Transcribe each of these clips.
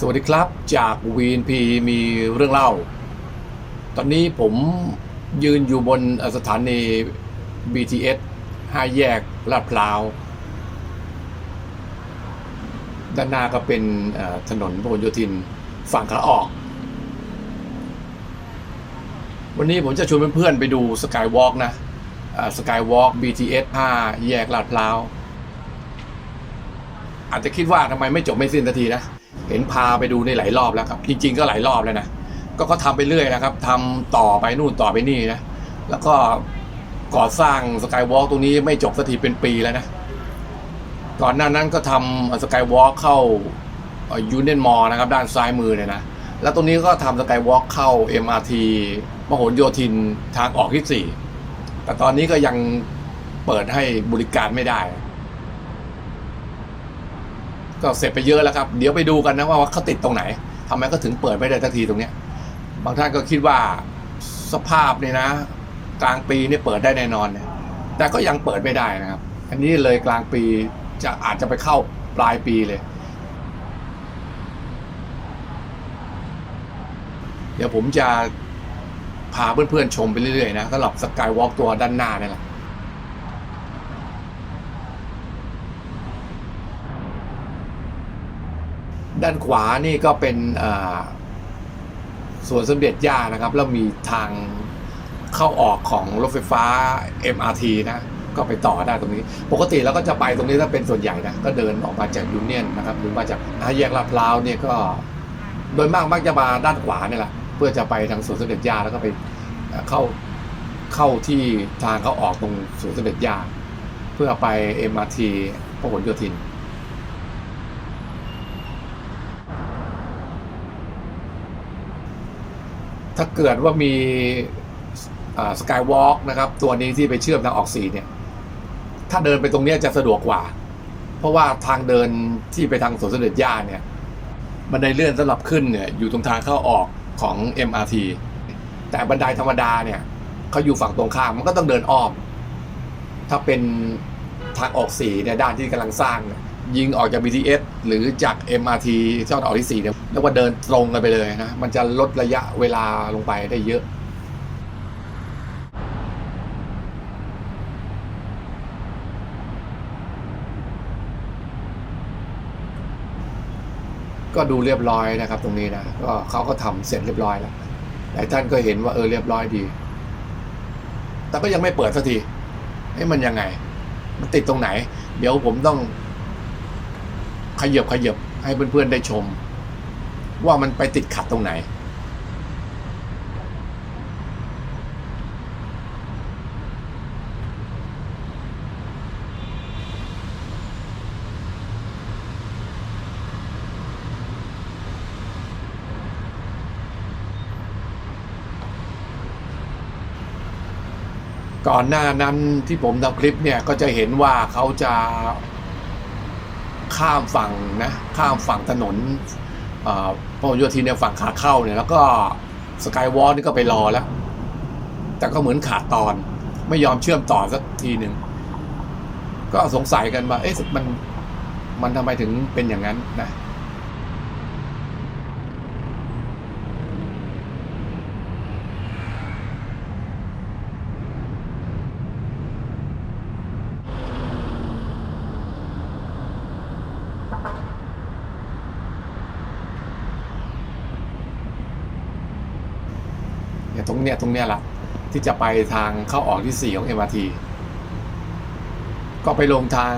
สวัสดีครับจาก VNP มีเรื่องเล่า ตอนนี้ผมยืนอยู่บนสถานี BTS ห้าแยกลาดพร้าว ด้านหน้าก็เป็นถนนพหลโยธินฝั่งขาออก วันนี้ผมจะชวนเพื่อนๆไปดูสกายวอล์กนะสกายวอล์ก BTS 5 แยกลาดพร้าว อาจจะคิดว่าทำไมไม่จบไม่สิ้นสักทีนะ เห็นพาไปดูในหลายรอบแล้วครับ จริง ๆ ก็หลายรอบแล้วนะก็เขาทำไปเรื่อยนะครับทำต่อไปนู่นต่อไปนี่นะแล้วก็ก่อสร้างสกายวอล์กตรงนี้ไม่จบสักทีเป็นปีแล้วนะก่อนหน้านั้นก็ทำสกายวอล์กเข้ายูเนียนมอลนะครับ ด้านซ้ายมือเนี่ยนะแล้วตรงนี้ก็ทำสกายวอล์กเข้า MRT มโหโยธินทางออกที่ 4 แต่ตอนนี้ก็ยังเปิดให้บริการไม่ได้ ก็เสร็จไปเยอะแล้วครับ เดี๋ยวไปดูกันนะว่าเขาติดตรงไหนทำไมก็ถึงเปิดไม่ได้ทักทีตรงเนี้ยบางท่านก็คิดว่าสภาพเนี่ยนะ กลางปีเนี่ยเปิดได้แน่นอนเนี่ยแต่ก็ยังเปิดไม่ได้นะครับ อันนี้เลยกลางปีจะอาจจะไปเข้าปลายปีเลย เดี๋ยวผมจะพาเพื่อนๆชมไปเรื่อยๆนะสำหรับสกายวอล์กตัวด้านหน้านี่แหละ ด้านขวานี่ก็เป็นอ่าสวนสมเด็จย่านะครับ แล้วมีทางเข้าออกของรถไฟฟ้า MRT นะก็ไปต่อได้ตรงนี้ ปกติเราก็จะไปตรงนี้ถ้าเป็นส่วนใหญ่นะก็เดินออกมาจากยูเนียนนะครับหรือมาจากห้าแยกลาดพร้าวเนี่ยก็ โดยมากมักจะมาด้านขวาเนี่ยแหละเพื่อจะไปทางสวนสมเด็จย่าแล้วก็ไปเอ่อเข้าเข้าที่ทางเข้าออกตรงสวนสมเด็จย่าเพื่อไป MRT พหลโยธิน ถ้าเกิดว่ามีสกายวอล์กนะครับ ตัวนี้ที่ไปเชื่อมทางออกสีเนี่ย ถ้าเดินไปตรงนี้จะสะดวกกว่า เพราะว่าทางเดินที่ไปทางสวนเสด็จย่าเนี่ยบันไดเลื่อนสำหรับขึ้นเนี่ยอยู่ตรงทางเข้าออกของ MRT แต่บันไดธรรมดาเนี่ยเขาอยู่ฝั่งตรงข้ามมันก็ต้องเดินอ้อม ถ้าเป็นทางออกสีเนี่ยด้านที่กำลังสร้างเนี่ย ยิงออกจาก BTS หรือจาก MRT ช่องออกที่สี่เนี่ยเรียกว่าเดินตรงกันไปเลยนะ มันจะลดระยะเวลาลงไปได้เยอะก็ดูเรียบร้อยนะครับ ตรงนี้นะก็เขาก็ทำเสร็จเรียบร้อยแล้วหลายท่านก็เห็นว่าเออเรียบร้อยดี แต่ก็ยังไม่เปิดสักทีเอ้มันยังไง มันติดตรงไหน เดี๋ยวผมต้อง ขยับขยับให้เพื่อนๆได้ชม ว่ามันไปติดขัดตรงไหน ก่อนหน้านั้นที่ผมทำคลิปเนี่ยก็จะเห็นว่าเขาจะ ข้ามฝั่งนะข้ามฝั่งถนนเอ่อพหลโยธินเนี่ยฝั่งขาเข้าเนี่ยแล้วก็สกายวอล์นี่ก็ไปรอแล้ว แต่ก็เหมือนขาดตอน ไม่ยอมเชื่อมต่อสักทีหนึ่งก็สงสัยกันว่าเอ๊ะมันมันทำไมถึงเป็นอย่างนั้นนะ ตรงเนี้ยตรงเนี้ยละที่จะไปทางเข้าออกที่ 4 ของ MRT ก็ไปลงทาง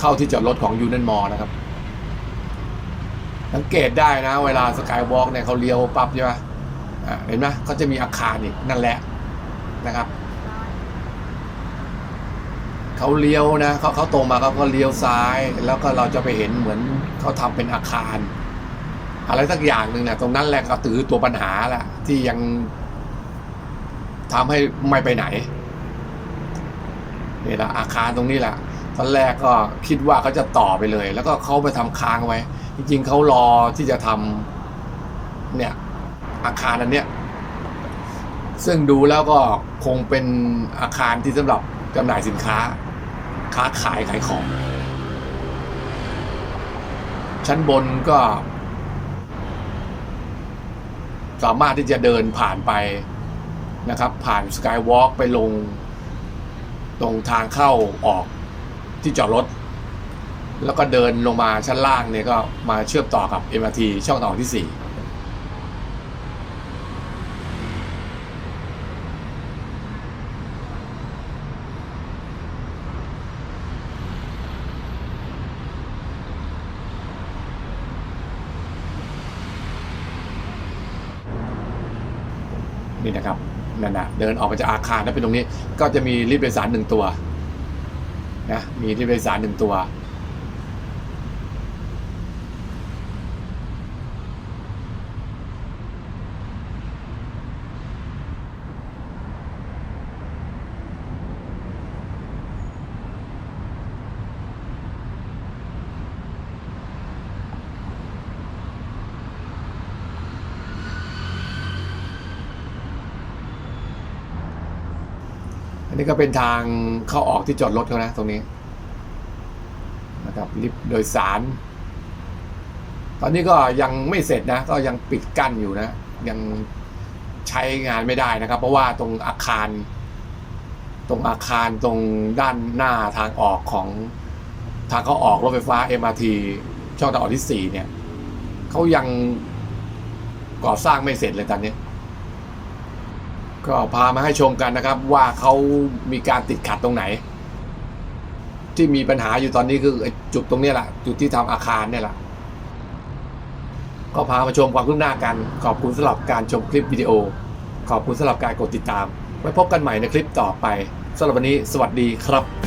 เข้าที่จอดรถของยูเนนมอนะครับ สังเกตได้นะ เวลาสกายวอล์กเนี่ยเขาเลี้ยวปั๊บใช่ไหมเห็นไหมเขาจะมีอาคารอีกนั่นแหละนะครับเขาเลี้ยวนะเขาเขาตรงมาเขาก็เลี้ยวซ้าย แล้วก็เราจะไปเห็นเหมือนเขาทำเป็นอาคาร อะไรสักอย่างหนึ่งเนี่ยตรงนั้นแหละก็ถือตัวปัญหาแหละที่ยัง ทำให้ไม่ไปไหนนี่แหละอาคารตรงนี้แหละตอนแรกก็คิดว่าเขาจะต่อไปเลย แล้วก็เขาไปทำค้างไว้ จริงๆเขารอที่จะทำเนี่ย อาคารอันเนี้ยซึ่งดูแล้วก็คงเป็นอาคารที่สำหรับจำหน่ายสินค้า ค้าขายขายของ ชั้นบนก็ สามารถที่จะเดินผ่านไป นะครับ ผ่านสกายวอล์กไปลงตรงทางเข้าออกที่จอดรถ แล้วก็เดินลงมาชั้นล่างเนี่ยก็มาเชื่อมต่อกับ MRT ช่องต่อที่ 4นี่นะครับ นั่นนะเดินออกมาจากอาคารแล้วเป็นตรงนี้ ก็จะมีลิฟต์โดยสารหนึ่งตัวนะมีลิฟต์โดยสารหนึ่งตัว นนี้ก็เป็นทางเข้าออกที่จอดรถเขานะ ตรงนี้นะครับลิฟต์โดยสาร ตอนนี้ก็ยังไม่เสร็จนะ ก็ยังปิดกั้นอยู่นะ ยังใช้งานไม่ได้นะครับ เพราะว่าตรงอาคาร ตรงอาคารตรงด้านหน้าทางออกของทางเข้าออกรถไฟฟ้า MRT ช่องทางออกที่สี่เนี่ยเขายังก่อสร้างไม่เสร็จเลยตอนนี้ ก็พามาให้ชมกันนะครับ ว่าเขามีการติดขัดตรงไหน ที่มีปัญหาอยู่ตอนนี้คือจุดตรงนี้แหละจุดที่ทำอาคารเนี่ยแหละก็พามาชมความคืบหน้ากัน ขอบคุณสำหรับการชมคลิปวิดีโอ ขอบคุณสำหรับการกดติดตาม ไว้พบกันใหม่ในคลิปต่อไปสำหรับวันนี้ สวัสดีครับ